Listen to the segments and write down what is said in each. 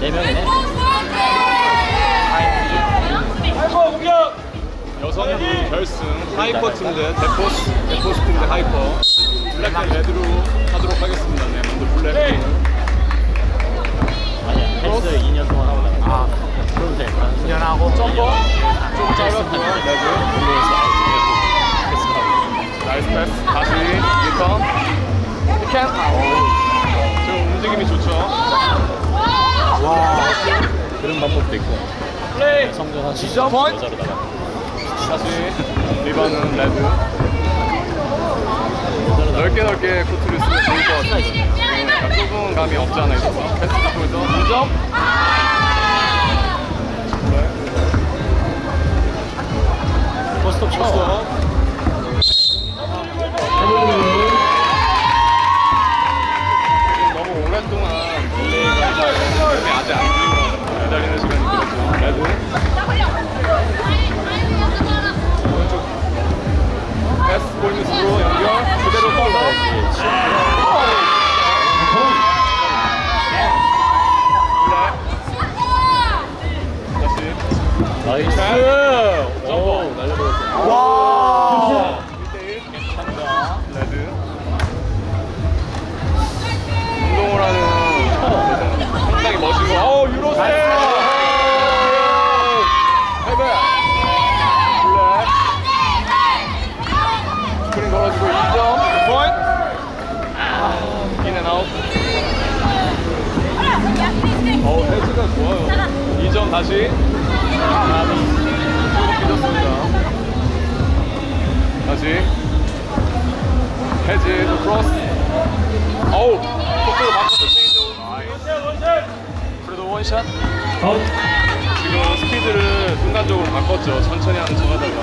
네 명이네. 여성 결승. 하이퍼 팀 대 데포스 데포스 팀 대 하이퍼. 블랙 대 레드로 하도록 하겠습니다. 네, 먼저 블랙. 아니야, 헬스 2년 동안 하고 나가. 아, 그럼 돼. 2년 하고? 점퍼. 좀 짧았고요. 레드. 나이스 패스. 다시 리턴. 리캔 지금 움직임이 좋죠. 와. 그런 방법도 있고. 플레이 성전 한 지점 20점 포인트. 여자로 나가. 다시 리바는 레드 넓게 넓게 코트를 쓰면 좋을 것 약간 좁은 감이 없지 않아 있어서 패스 보여서 2점 다시. 조금 삐졌습니다 다시. 헤즈 크로스. 어우 속도를 맞춰서 체인지 그래도 원샷. 지금 스피드를 순간적으로 바꿨죠. 천천히 하는 척 하다가.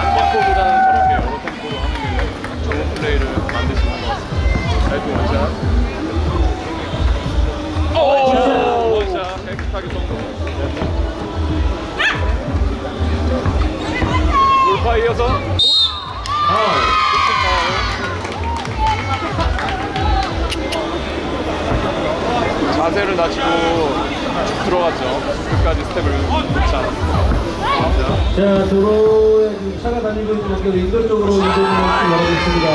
한 템포보다는 저렇게 여러 템포로 하는 게 좋은 플레이를 만드시는 것 같습니다. 헤즈 원샷. 오 깨끗하게 성공 돌파 이어서 자세를 낮추고 쭉 들어갔죠. 끝까지 스텝을 놓지 않았습니다. 자, 도로에 지금 차가 다니고 있는 연결 인도 쪽으로 이동을 바라겠습니다.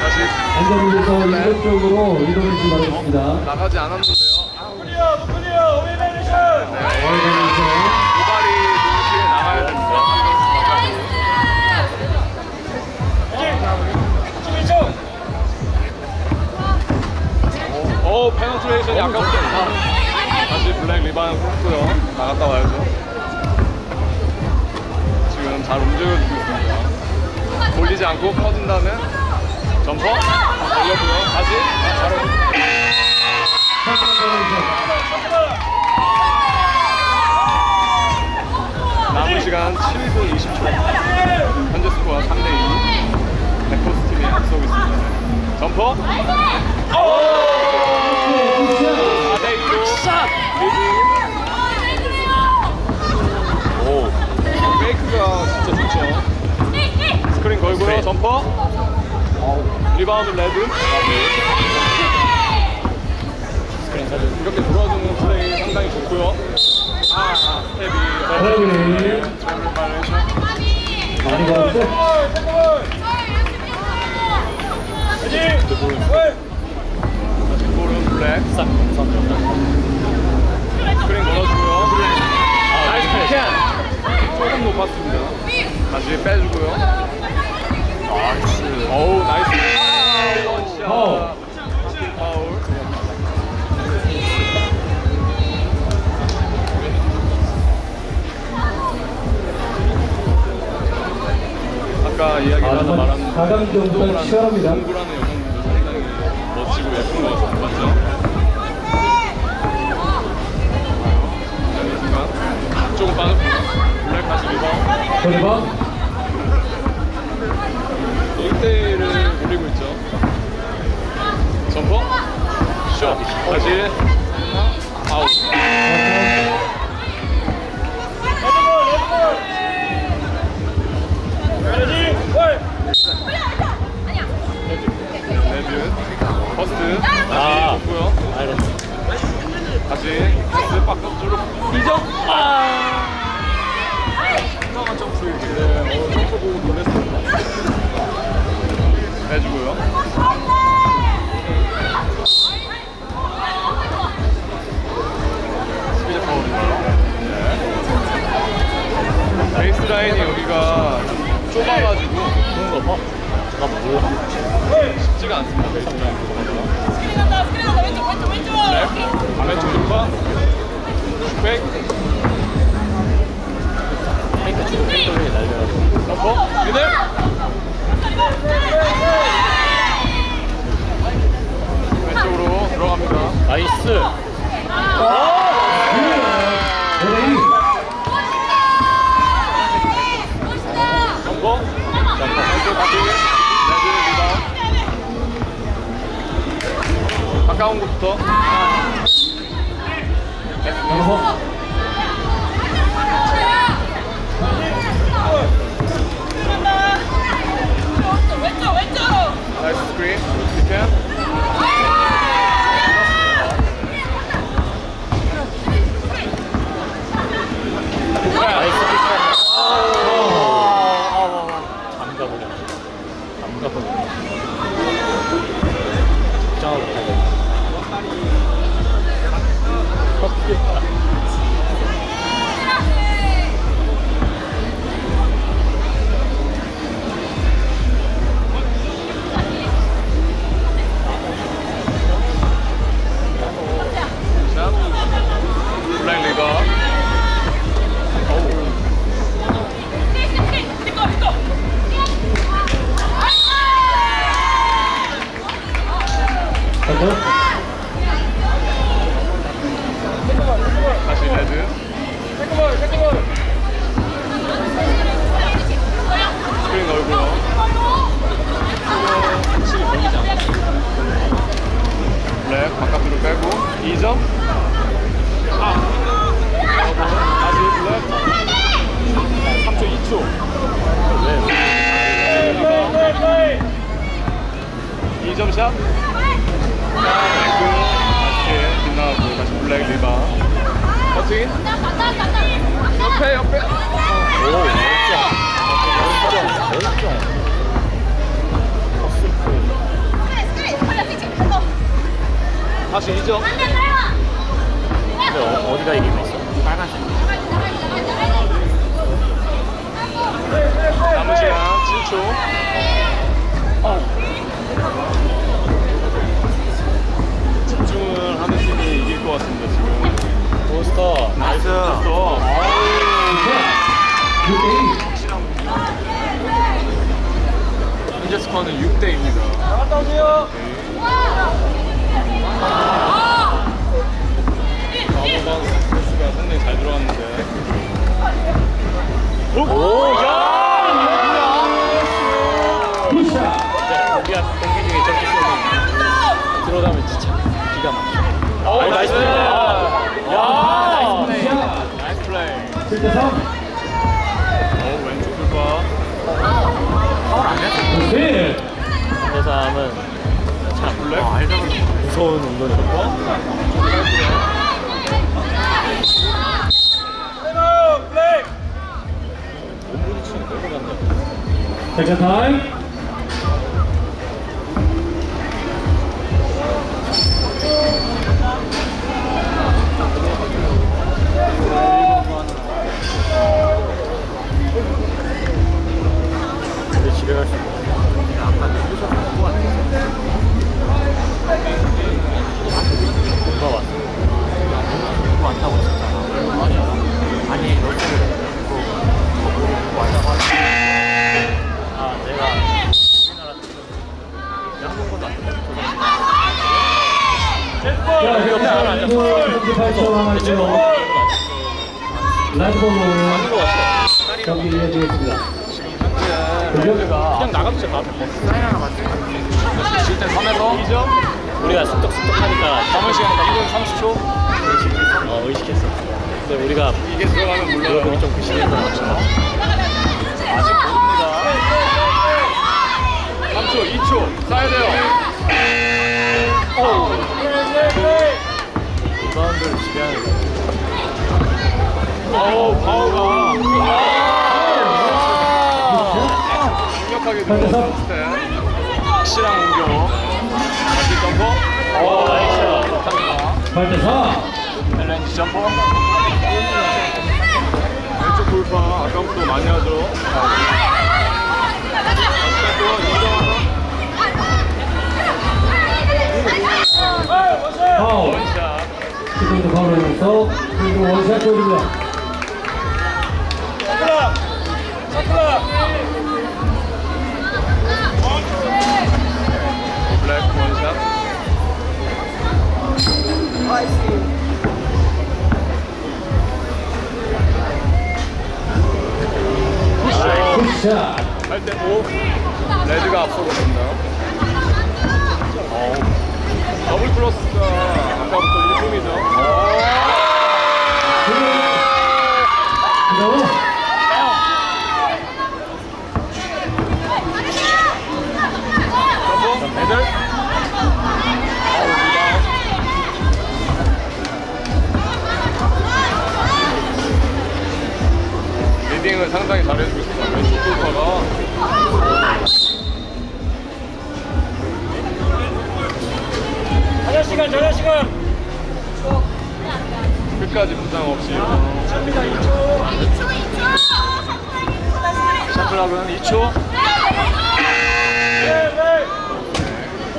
다시 안전운전서 인도 쪽으로 이동을 좀 바라겠습니다. 나가지 않았는데요. 않고 퍼진 다음에 점퍼? 올렸고요. 다시. 바로 걸고요. 점퍼. 리바운드 레드. 이렇게 돌아주는 플레이 상당히 좋고요. 아, 스텝이 트래블링. 트래블 바이레이션. 많이 가는데 다시 볼은 블랙. 싹. 스크린 걸어주고요. 아, 나이스 나이스 패스. 조금 높았습니다. 다시 빼주고요. 나이스. 어우, 나이스. 원샷. 파울. 파울. 아까 이야기를 하다 말한 가강경부터 치열합니다. 공부라는 여성분도 상당히 멋지고 예쁜 것 같아요. 맞죠? 조금 빠졌고요. 블랙 다시 리바운드. 돌리바 1대1을 올리고 있죠. 점퍼. 슛. 다시. 아웃. 쉽지가 않습니다 스크린 한다 스크린 한다 왼쪽 왼쪽 왼쪽 네. 반왼쪽 뒷방 백 그러니까 지금 팬들이 날려가지고. 점퍼 그대 점퍼 다시 2점 근데 어, 어디가 이기고 있어? 빨간색. 남은 시간 7초. 집중을 하는 팀이 이길 것 같습니다 지금. 포스터. 나이스. 또 현재 스코어는 6대입니다. 나갔다 오세요 아무방 패스가 상당히 잘 들어갔는데 오, 야! 굿샷 진짜 우리가 경기 중에 저렇게 쏘면 들어가면 진짜 기가 막혀. 오, 아, 나이스 플레이. 야, 나이스 플레이. 나이스 플레이 7대3 오 왼쪽 돌파 네내 사람은 참 블랙 아, 알다 무서운 이거 세컨 타임 집에 갈수 있 뭔가 왔어. 그거 왔다고 했었잖아. 아니야. 아니, 너 집에 그거 왔다고 하지. 아, 내가 우리나라 양봉고도 안 된다. 자 지금 2분 38초 남아있고요 라이브로 경기 이어지겠습니다 그냥 뭐 사인 하나 맞지? 7대 3에서 2점 우리가 쑥덕 쑥덕 하니까 남은 시간 2분 30초? 어, 의식했어. 근데 우리가 이게 들어가면 여러분이 물러요 좀 의식했던 것처럼 아직 모릅니다. 3초 2초 쏴야 돼요. 리바운드를 지배하는 어우 파워가. 강력하게 들어갔을 때. 확실한 공격. 다시 점퍼 오 나이스 감사합니다 8대 4. 밸런지 점퍼 왼쪽 돌파 아까부터 많이 하죠 파울. 지금도 파울하면서 그리고 원샷 골입니다. 굿샷. 8대 5 레드가 앞서고 있습니다 어우, 더블 플러스가 아까부터 1등이죠. 그다음 점퍼 애들 어우 리바운드 리딩을 상당히 잘해주고 있습니다 돌파가 자자 시간 자자 시간. 끝까지 부상 없이. 샤플락은 2초?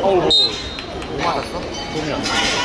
어우 뭐. 맞았어? 도움이 안 돼. 네,